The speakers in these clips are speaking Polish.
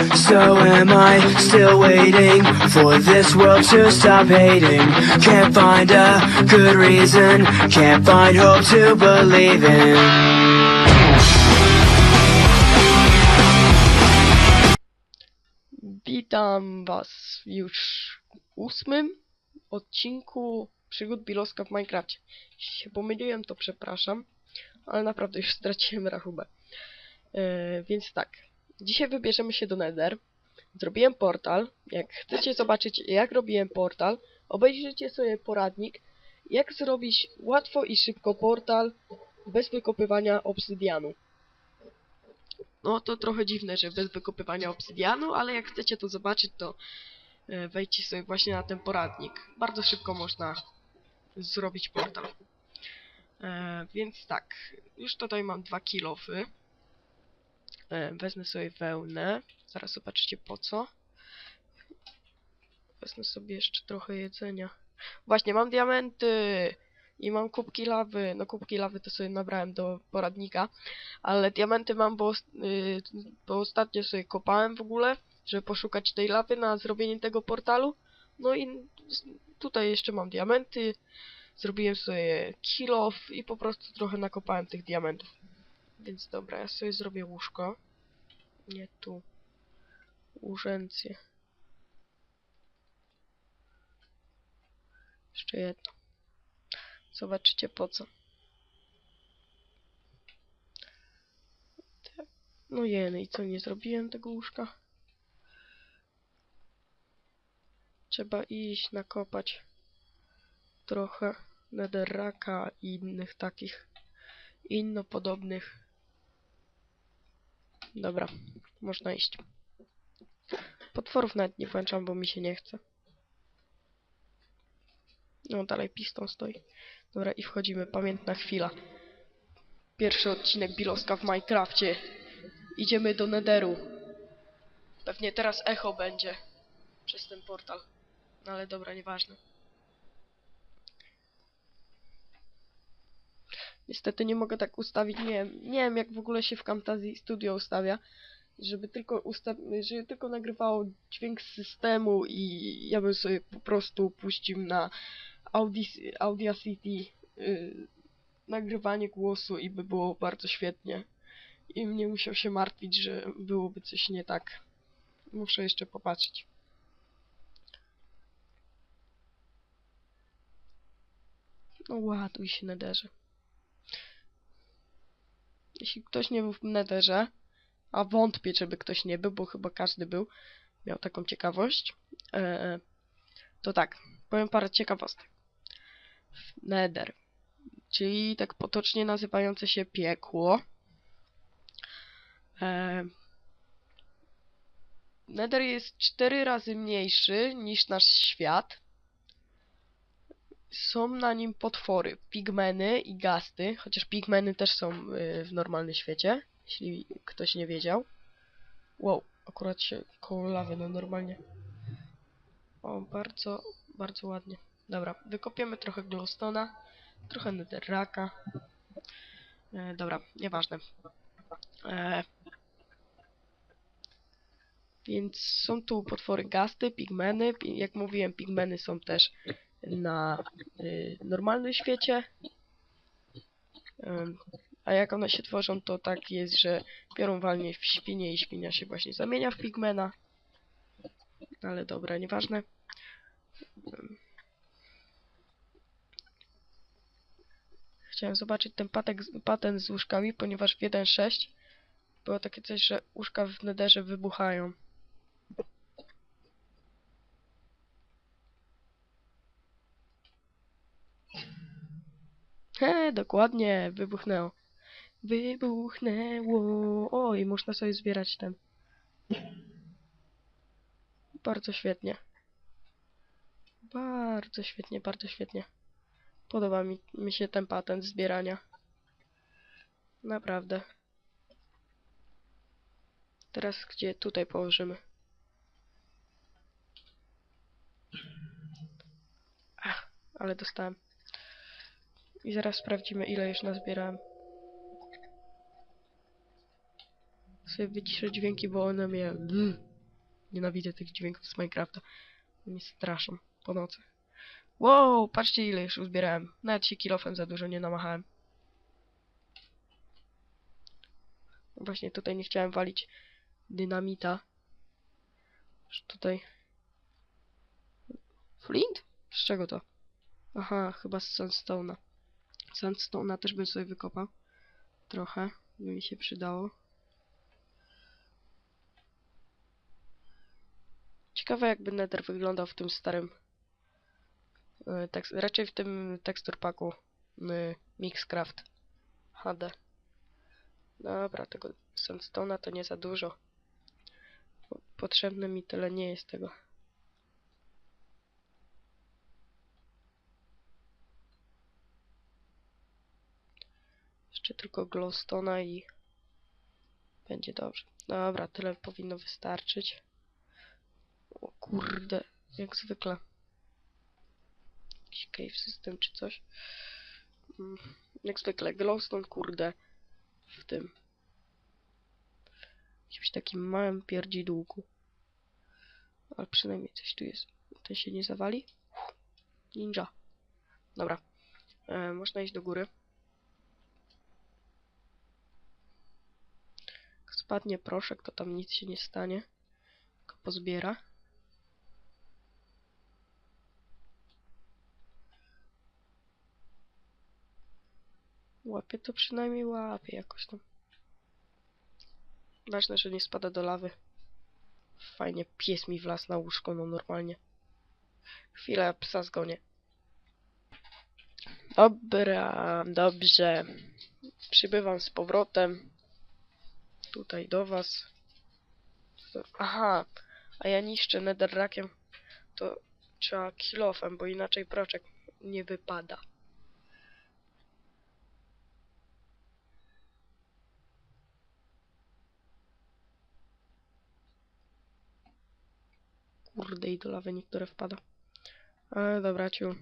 So am I still waiting for this world to stop hating? Can't find a good reason, can't find hope to believe in. Witam Was już w ósmym odcinku przygód Biloska w Minecrafcie. Jeśli się pomyliłem, to przepraszam, ale naprawdę już straciłem rachubę. E, więc tak, dzisiaj wybierzemy się do Nether. Zrobiłem portal. Jak chcecie zobaczyć, jak robiłem portal, obejrzyjcie sobie poradnik, jak zrobić łatwo i szybko portal bez wykopywania obsydianu. No to trochę dziwne, że bez wykopywania obsydianu, ale jak chcecie to zobaczyć, to e, wejdźcie sobie właśnie na ten poradnik. Bardzo szybko można zrobić portal. E, więc tak, już tutaj mam dwa kilofy. E, wezmę sobie wełnę. Zaraz zobaczycie po co. Wezmę sobie jeszcze trochę jedzenia. Właśnie, mam diamenty! I mam kubki lawy. No kubki lawy to sobie nabrałem do poradnika. Ale diamenty mam, bo, y, bo ostatnio sobie kopałem w ogóle, żeby poszukać tej lawy na zrobienie tego portalu. No i tutaj jeszcze mam diamenty. Zrobiłem sobie kill off i po prostu trochę nakopałem tych diamentów. Więc dobra, ja sobie zrobię łóżko. Nie tu. Łóżęcję. Jeszcze jedno. Zobaczycie po co. No jeny, i co, nie zrobiłem tego łóżka? Trzeba iść, nakopać trochę netherraka i innych takich innopodobnych. Dobra, można iść. Potworów nawet nie włączam, bo mi się nie chce. No, dalej piston stoi. Dobra, i wchodzimy. Pamiętna chwila. Pierwszy odcinek Biloska w Minecrafcie. Idziemy do Netheru. Pewnie teraz echo będzie przez ten portal. No ale dobra, nieważne. Niestety nie mogę tak ustawić, nie wiem, nie wiem jak w ogóle się w Camtasia Studio ustawia, żeby tylko usta żeby tylko nagrywało dźwięk z systemu i ja bym sobie po prostu puścił na Audi Audacity yy, nagrywanie głosu i by było bardzo świetnie. I nie musiał się martwić, że byłoby coś nie tak. Muszę jeszcze popatrzeć. No ładuj się nederze. Jeśli ktoś nie był w nederze, a wątpię, żeby ktoś nie był, bo chyba każdy był, miał taką ciekawość, e, to tak, powiem parę ciekawostek. Nether, czyli tak potocznie nazywające się piekło. E, Nether jest cztery razy mniejszy niż nasz świat. Są na nim potwory, pigmeny i gasty, chociaż pigmeny też są y, w normalnym świecie, jeśli ktoś nie wiedział. Wow, akurat się koło lawy, no normalnie. O, bardzo, bardzo ładnie. Dobra, wykopiemy trochę glowstone'a, trochę netherraka. E, dobra, nieważne. E, więc są tu potwory gasty, pigmeny. Pi- Jak mówiłem, pigmeny są też na y, normalnym świecie. A jak one się tworzą, to tak jest, że biorą walnie w świnię i świnia się właśnie zamienia w pigmena. Ale dobra, nieważne. Ym. Chciałem zobaczyć ten patek, patent z łóżkami, ponieważ w 1.6 było takie coś, że łóżka w nederze wybuchają. He, dokładnie, wybuchnęło. Wybuchnęło. Oj, można sobie zbierać ten. Bardzo świetnie. Bardzo świetnie, bardzo świetnie. Podoba mi, mi się ten patent zbierania. Naprawdę. Teraz gdzie tutaj położymy? Ach, ale dostałem. I zaraz sprawdzimy, ile już nazbierałem. Sobie wyciszę dźwięki, bo one mnie... Nienawidzę tych dźwięków z Minecrafta. Mnie straszą po nocach. Wow, patrzcie ile już uzbierałem. Nawet się kilofem za dużo nie namachałem. Właśnie tutaj nie chciałem walić dynamita. Już tutaj... Flint? Z czego to? Aha, chyba z sandstone'a. Sandstone'a też bym sobie wykopał. Trochę by mi się przydało. Ciekawe jakby Nether wyglądał w tym starym tekst, raczej w tym tekstur paku y, Mixcraft HD. Dobra, tego sandstone'a to nie za dużo. Po- Potrzebne mi tyle nie jest tego. Jeszcze tylko glowstone'a i będzie dobrze. Dobra, tyle powinno wystarczyć. O kurde, jak zwykle. Jakiś cave system czy coś. Mm, Jak zwykle, glowstone, kurde, w tym. Jakimś takim małym pierdzidółku. Ale przynajmniej coś tu jest. Ten się nie zawali? Ninja. Dobra. E, można iść do góry. Spadnie proszek, to tam nic się nie stanie. Tylko pozbiera. Łapie to przynajmniej łapie jakoś tam. Ważne, że nie spada do lawy. Fajnie, pies mi wlazł na łóżko, no normalnie. Chwilę, psa zgonię. Dobra, dobrze. Przybywam z powrotem. Tutaj do was. Aha, a ja niszczę netherrackiem. To trzeba kilofem, bo inaczej proczek nie wypada. Kurde, i do lawy niektóre wpada. Ale dobra, ciu.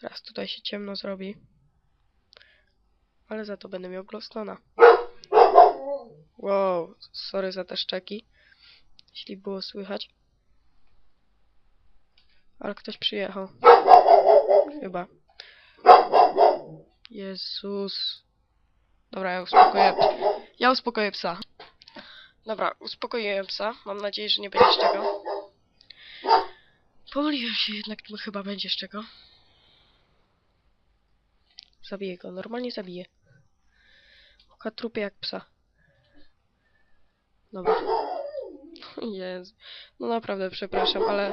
Teraz tutaj się ciemno zrobi. Ale za to będę miał glowstona. Wow, sorry za te szczeki. Jeśli było słychać. Ale ktoś przyjechał. Chyba. Jezus. Dobra, ja uspokoję. Ja uspokoję psa. Dobra, uspokoiłem psa. Mam nadzieję, że nie będzie z czego. Pomyliłem się jednak, chyba będzie z czego. Zabiję go, normalnie zabiję. Oka trupie jak psa. Dobra. Jezu. No naprawdę przepraszam, ale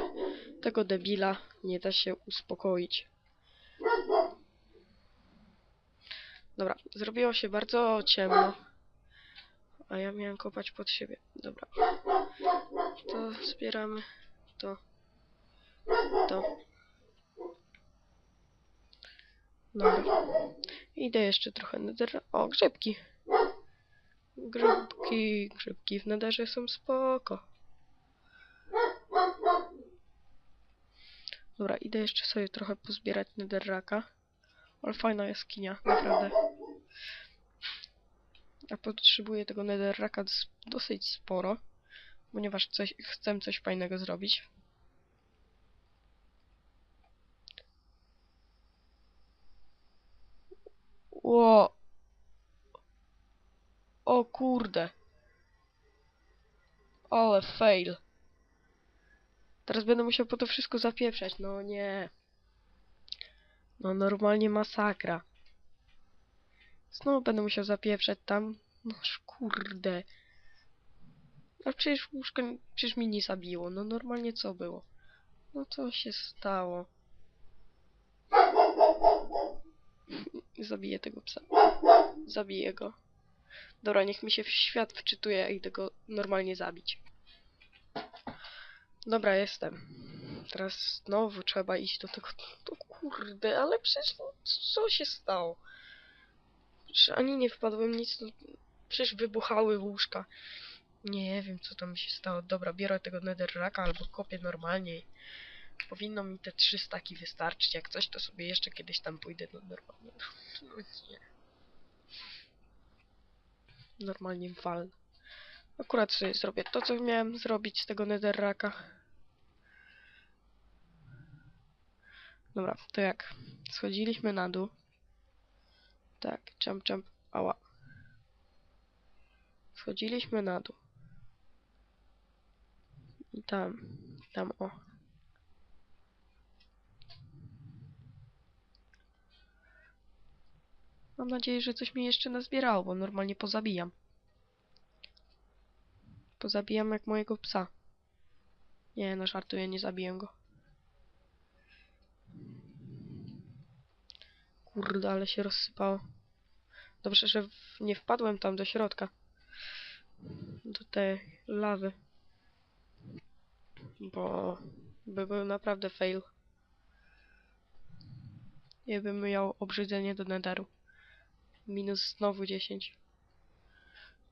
tego debila nie da się uspokoić. Dobra, zrobiło się bardzo ciemno. A ja miałem kopać pod siebie. Dobra. To zbieramy to. To. Dobra. Idę jeszcze trochę nether. O, grzybki. Grzybki, grzybki w nederze są spoko. Dobra, idę jeszcze sobie trochę pozbierać netherraka. Ale fajna jaskinia, naprawdę. Ja potrzebuję tego netherraka dosyć sporo, ponieważ coś, chcę coś fajnego zrobić. Ło! O kurde! Ale fail. Teraz będę musiał po to wszystko zapieprzać, no nie. No normalnie masakra. Znowu będę musiał zapieprzać tam. No kurde. A przecież łóżko, przecież mi nie zabiło. No normalnie co było? No co się stało? Zabiję tego psa. Zabiję go. Dobra, niech mi się w świat wczytuje, ja idę go normalnie zabić. Dobra, jestem. Teraz znowu trzeba iść do tego... To kurde, ale przecież no, co się stało? Przecież ani nie wpadłem nic, no, przecież wybuchały łóżka. Nie wiem, co tam się stało. Dobra, biorę tego netherracka albo kopię normalnie. Powinno mi te trzy staki wystarczyć. Jak coś, to sobie jeszcze kiedyś tam pójdę no normalnie. No nie. Normalnie walnę. Akurat sobie zrobię to, co miałem zrobić z tego netherracka. Dobra, to jak? Schodziliśmy na dół. Tak, jump, jump, ała. Schodziliśmy na dół. I tam, tam o. Mam nadzieję, że coś mi jeszcze nazbierało, bo normalnie pozabijam. Pozabijam jak mojego psa. Nie, no żartuję, nie zabiję go. Kurde, ale się rozsypało. Dobrze, że nie wpadłem tam do środka. Do tej lawy. Bo by był naprawdę fail. Ja bym miał obrzydzenie do netheru. Minus znowu 10.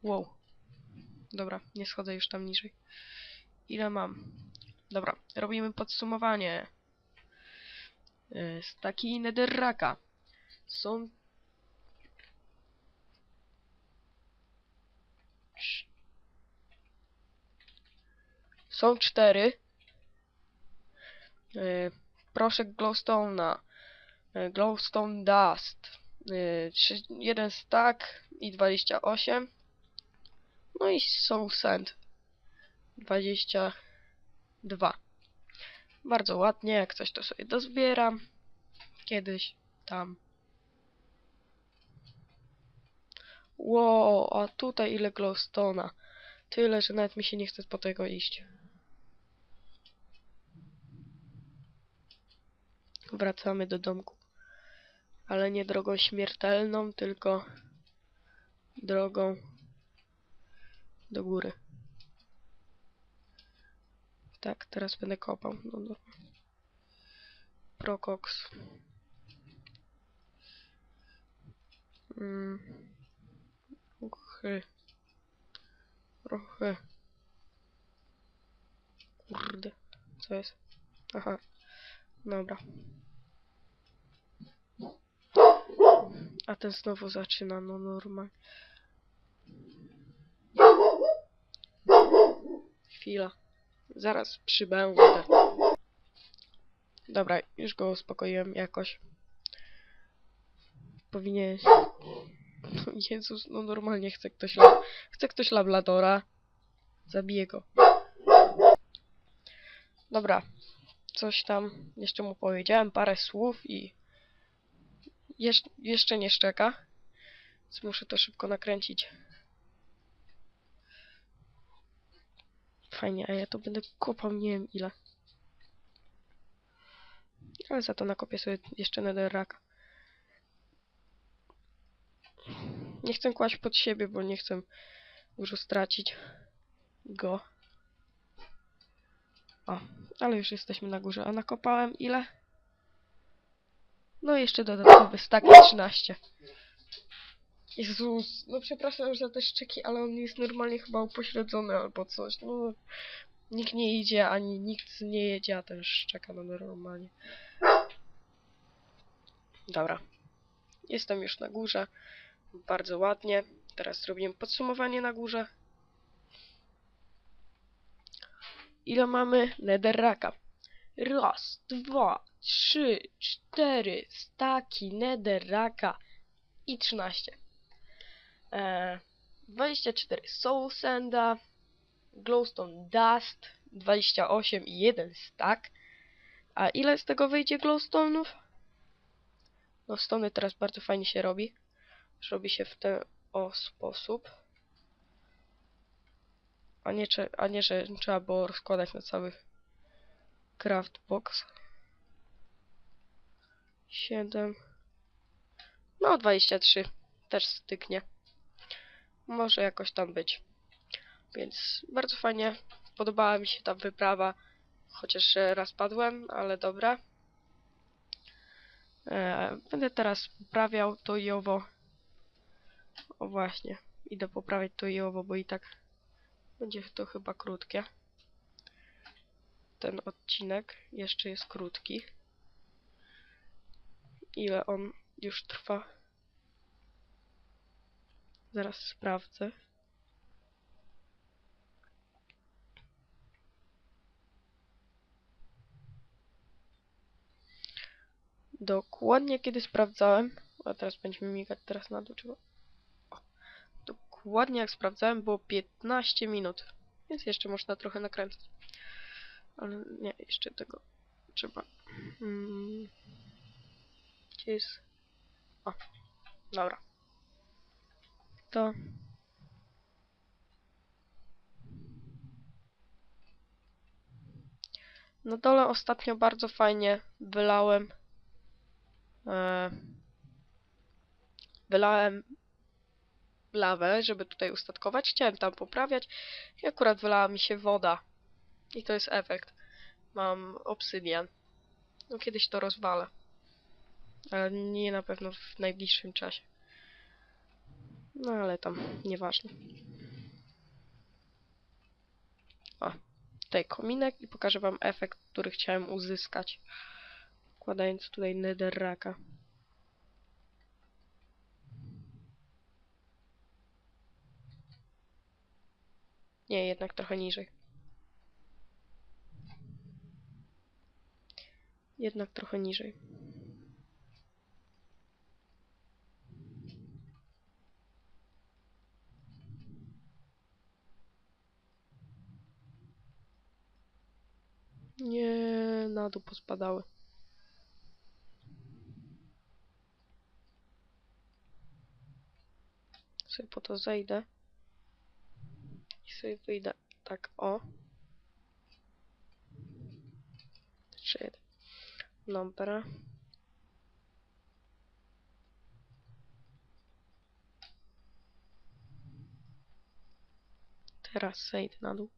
Wow. Dobra, nie schodzę już tam niżej. Ile mam? Dobra, robimy podsumowanie. Staki netherraka. Są... Są cztery. Yy, proszek glowstone'a. Yy, glowstone dust. Trzy, jeden stack i 28. No i soul sand. 22. Bardzo ładnie, jak coś to sobie dozbieram. Kiedyś tam. Wow, a tutaj ile glowstone'a. Tyle, że nawet mi się nie chce po tego iść. Wracamy do domku. Ale nie drogą śmiertelną, tylko drogą do góry. Tak, teraz będę kopał. No, no. Procox. Mm. Ruchy. Ruchy. Kurde. Co jest? Aha. Dobra. A ten znowu zaczyna, no normalnie. Chwila. Zaraz przybędę. Dobra, już go uspokoiłem jakoś. Powinien... Jezus, no normalnie chce ktoś lab... Chce ktoś labladora. Zabiję go. Dobra. Coś tam jeszcze mu powiedziałem, parę słów i... Jesz jeszcze nie szczeka. Więc muszę to szybko nakręcić. Fajnie, a ja to będę kopał nie wiem ile. Ale za to nakopię sobie jeszcze netherraka. Nie chcę kłaść pod siebie, bo nie chcę dużo stracić go. O, ale już jesteśmy na górze. A nakopałem ile? No i jeszcze dodatkowy stack 13. Jezus, no przepraszam za te szczeki, ale on jest normalnie chyba upośledzony albo coś. No, nikt nie idzie, ani nikt nie jedzie, a ten szczeka no normalnie. Dobra. Jestem już na górze. Bardzo ładnie. Teraz zrobimy podsumowanie na górze. Ile mamy netherraka? Raz, dwa, trzy, cztery staki netherraka i 13. E, 24 soul sanda, glowstone dust, 28 i 1 stack. A ile z tego wyjdzie glowstone'ów? No stony teraz bardzo fajnie się robi. Robi się w ten o sposób. A nie, a nie, że trzeba było rozkładać na cały craft box. 7. No 23. Też styknie. Może jakoś tam być. Więc bardzo fajnie. Podobała mi się ta wyprawa. Chociaż e, raz padłem, ale dobra. E, będę teraz poprawiał to i owo. O właśnie. Idę poprawiać to i owo, bo i tak Będzie to chyba krótkie. Ten odcinek jeszcze jest krótki. Ile on już trwa? Zaraz sprawdzę. Dokładnie kiedy sprawdzałem, a teraz będziemy migać teraz na dół. O. Dokładnie jak sprawdzałem było 15 minut, więc jeszcze można trochę nakręcać. Ale nie, jeszcze tego trzeba... Mm. Gdzie jest... O, dobra. To... Na dole ostatnio bardzo fajnie wylałem e, wylałem lawę, żeby tutaj ustatkować. Chciałem tam poprawiać i akurat wylała mi się woda. I to jest efekt. Mam obsydian. No kiedyś to rozwalę. Ale nie na pewno w najbliższym czasie. No ale tam, nieważne. O, tutaj kominek i pokażę wam efekt, który chciałem uzyskać. Wkładając tutaj netherraka. Nie, jednak trochę niżej. Jednak trochę niżej. Nie, na dół pospadały. Sobie po to zejdę. I sobie wyjdę tak o. Jeszcze jeden. Dobra. Teraz zejdę na dół.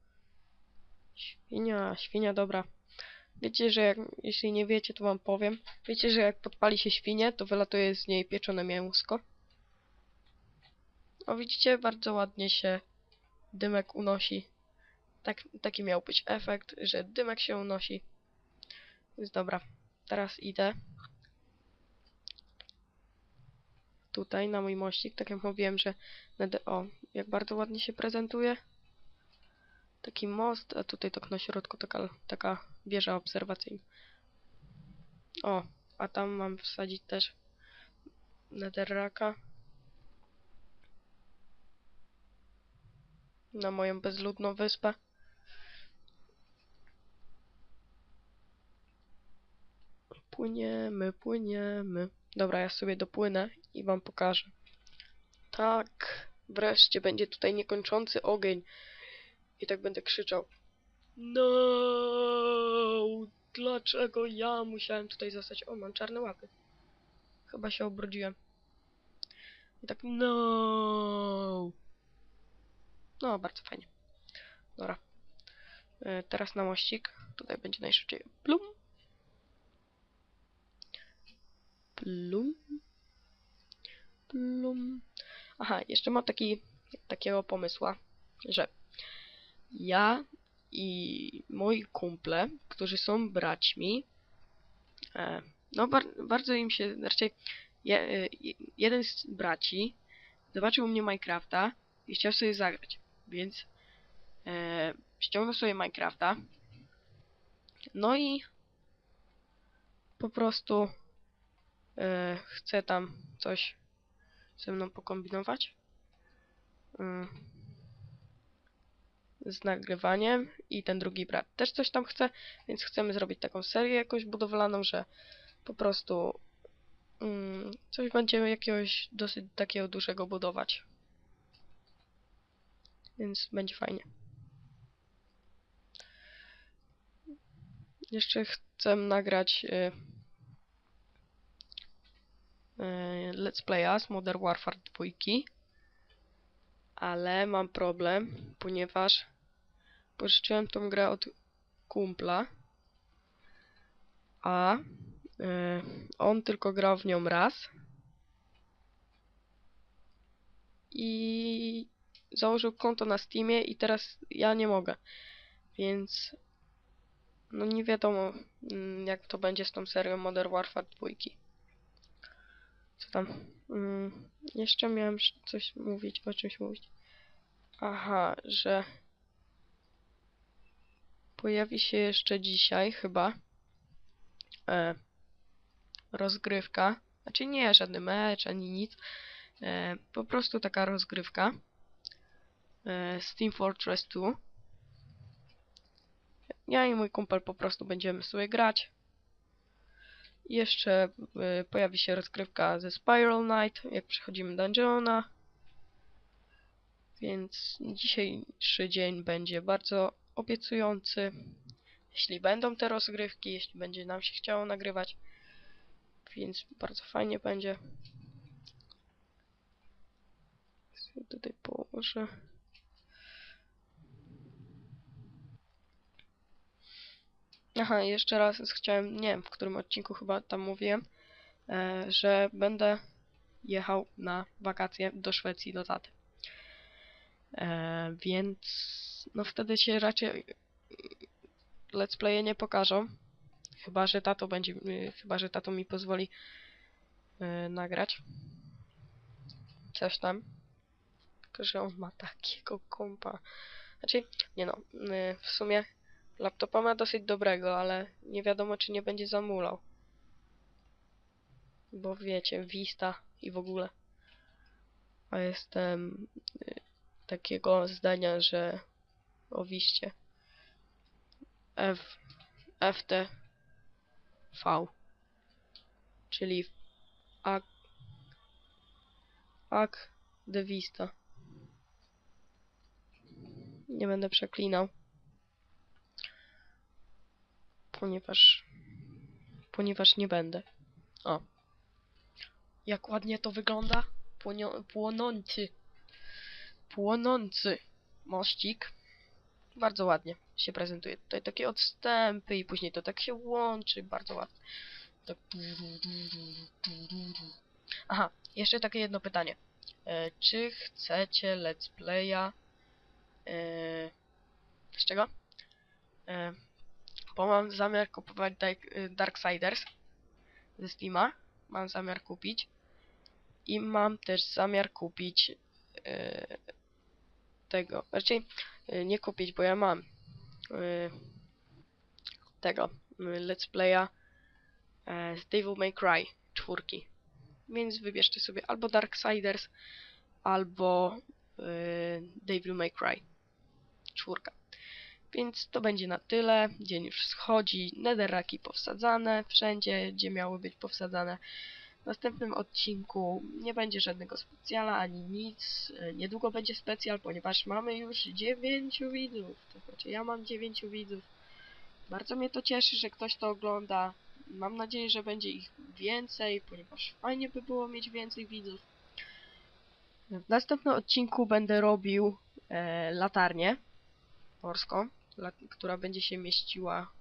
Świnia, świnia dobra. Wiecie, że jak, jeśli nie wiecie, to wam powiem. Wiecie, że jak podpali się świnię, to wylatuje z niej pieczone mięsko. O, widzicie, bardzo ładnie się dymek unosi. Tak, taki miał być efekt, że dymek się unosi. Więc dobra, teraz idę. Tutaj na mój mościk, tak jak mówiłem, że o, jak bardzo ładnie się prezentuje. Taki most, a tutaj tak na środku taka, taka wieża obserwacyjna. O, a tam mam wsadzić też netherraka. Na moją bezludną wyspę. Płyniemy, płyniemy. Dobra, ja sobie dopłynę i wam pokażę. Tak, wreszcie będzie tutaj niekończący ogień. I tak będę krzyczał. No, dlaczego ja musiałem tutaj zostać? O, mam czarne łapy. Chyba się obrudziłem. I tak, no. No, bardzo fajnie. Dobra. E, teraz na mościk. Tutaj będzie najszybciej. Plum. Plum. Plum. Aha, jeszcze mam taki, takiego pomysła, że ja i moi kumple, którzy są braćmi, e, no bar bardzo im się, raczej je, e, jeden z braci zobaczył u mnie Minecrafta i chciał sobie zagrać, więc e, ściągnął sobie Minecrafta, no i po prostu e, chce tam coś ze mną pokombinować. Mm z nagrywaniem i ten drugi brat też coś tam chce, więc chcemy zrobić taką serię jakąś budowlaną, że po prostu mm, coś będziemy jakiegoś dosyć takiego dużego budować. Więc będzie fajnie. Jeszcze chcę nagrać y, y, Let's Playa z Modern Warfare 2 ale mam problem, ponieważ pożyczyłem tą grę od kumpla, a y, on tylko grał w nią raz i założył konto na Steamie i teraz ja nie mogę. Więc no nie wiadomo mm, jak to będzie z tą serią Modern Warfare 2. Co tam? Mm, jeszcze miałem coś mówić, o czymś mówić. Aha, że pojawi się jeszcze dzisiaj chyba e, rozgrywka. Znaczy nie żadny mecz ani nic. E, po prostu taka rozgrywka. E, Steam Fortress 2. Ja i mój kumpel po prostu będziemy sobie grać. Jeszcze e, pojawi się rozgrywka ze Spiral Knight, jak przechodzimy dungeona. Więc dzisiejszy dzień będzie bardzo obiecujący. Jeśli będą te rozgrywki, jeśli będzie nam się chciało nagrywać. Więc bardzo fajnie będzie. Sobie tutaj położę. Aha, jeszcze raz chciałem, nie wiem w którym odcinku chyba tam mówiłem, e, że będę jechał na wakacje do Szwecji do taty. E, więc no wtedy się raczej let's playe nie pokażą. Chyba, że tato będzie, y, chyba, że tato mi pozwoli y, nagrać. Coś tam. Tylko, że on ma takiego kompa. Znaczy, nie no, y, w sumie laptopa ma dosyć dobrego, ale nie wiadomo, czy nie będzie zamulał. Bo wiecie, Vista i w ogóle. A jestem takiego zdania, że o Wiście. F, FT V. Czyli Ak Ak de Vista. Nie będę przeklinał. Ponieważ ponieważ nie będę. O. Jak ładnie to wygląda. Płonio płonący. Płonący mościk. Bardzo ładnie się prezentuje. Tutaj takie odstępy i później to tak się łączy. Bardzo ładnie. Tak. Aha, jeszcze takie jedno pytanie. E, czy chcecie let's playa e, z czego? E, bo mam zamiar kupować Dark, Darksiders ze Steama. Mam zamiar kupić. I mam też zamiar kupić e, tego. Raczej e, nie kupić, bo ja mam e, tego e, let's playa e, z Devil May Cry czwórki. Więc wybierzcie sobie albo Darksiders, albo e, Devil May Cry czwórka. Więc to będzie na tyle. Dzień już schodzi. Netherraki powsadzane wszędzie, gdzie miały być powsadzane. W następnym odcinku nie będzie żadnego specjala ani nic. E, Niedługo będzie specjal, ponieważ mamy już 9 widzów. To znaczy ja mam 9 widzów. Bardzo mnie to cieszy, że ktoś to ogląda. Mam nadzieję, że będzie ich więcej, ponieważ fajnie by było mieć więcej widzów. W następnym odcinku będę robił e, latarnię morską, la, która będzie się mieściła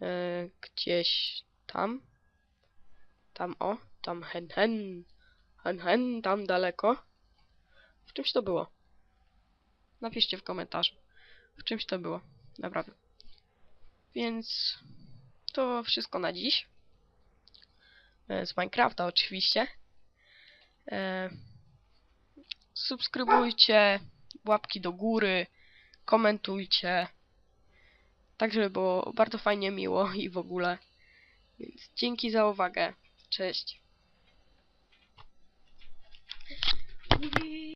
e, gdzieś tam. Tam o, tam hen hen. Hen hen, tam daleko. W czymś to było. Napiszcie w komentarzu. W czymś to było. Naprawdę. Więc to wszystko na dziś. E, Z Minecrafta oczywiście. E, subskrybujcie, łapki do góry, komentujcie. Tak, żeby było bardzo fajnie, miło i w ogóle. Więc dzięki za uwagę. Cześć.